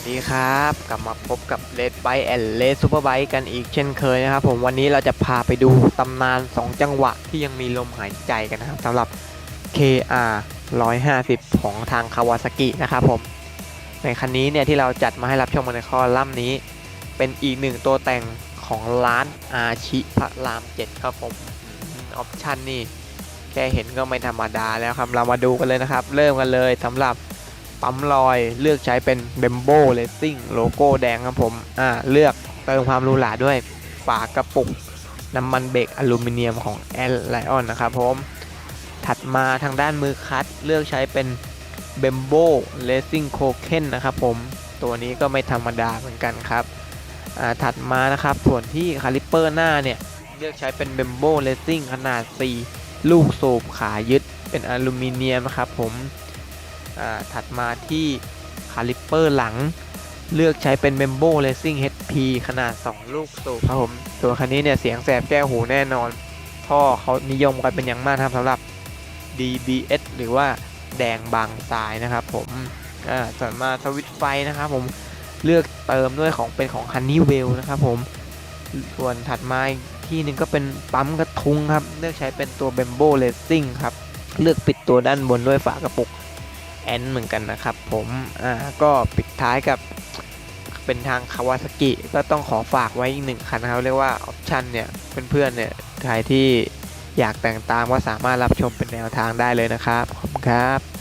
วัสดีครับ กลับมาพบกับ Red Bike and Red Super Bike กันอีกเช่นเคยนะครับ ผมวันนี้เราจะพาไปดูตำนาน 2 จังหวะที่ยังมีลมหายใจกันนะครับสำหรับ KR 150 ของทางคาวาซากินะครับผม ในคันนี้เนี่ยที่เราจัดมาให้รับชมในคอลัมน์นี้ เป็นอีกหนึ่งตัวแต่งของร้านอาชิพระราม 7 ครับผมออปชันนี่แค่เห็นก็ไม่ธรรมดาแล้วครับเรามาดูกันเลยนะครับ เริ่มกันเลยสำหรับ ปั๊มลอยเลือกใช้เป็น b e m b o Racing โลโก้แดงครับผมอ่าเลือกเติมความรูหราด้วยฝากระปุกน้ำมันเบรกอลูมิเนียมของ a l l i o n นนะครับผม ถัดมาทางด้านมือคัดเลือกใช้เป็น b e m b o Racing c o k e n นนะครับผมตัวนี้ก็ไม่ธรรมดาเหมือนกันครับอ่าถัดมานะครับส่วนที่คาลิปเปอร์หน้าเนี่ยเลือกใช้เป็น b e m b o Racing ขนาด 4 ลูกสูบขายึดเป็นอลูมิเนียมนะครับผม ถัดมาที่คาลิปเปอร์หลัง เลือกใช้เป็น m e m b o Racing HP ขนาด 2 ลูกสูบครับผม ตัวคันนี้เนี่ยเสียงแสบแก้วหูแน่นอน ท่อเขานิยมกันเป็นอย่างมากครับสำหรับ DBS หรือว่าแดงบางทรายนะครับผมส่วนมาสวิตช์ไฟนะครับผมเลือกเติมด้วยของเป็นของ Honeywell นะครับผมส่วนถัดมาที่หนึ่งก็เป็นปั๊มกระทุงครับ เลือกใช้เป็นตัว b e m b o Racing ครับ เลือกปิดตัวด้านบนด้วยฝากระปุก แอนเหมือนกันนะครับผมอ่าก็ปิดท้ายกับเป็นทางคาวาซากิก็ต้องขอฝากไว้อีกหนึ่งคันนะครับ เรียกว่าออปชันเนี่ยเพื่อนๆเนี่ยใครที่อยากแต่งตามก็สามารถรับชมเป็นแนวทางได้เลยนะครับ ขอบคุณครับ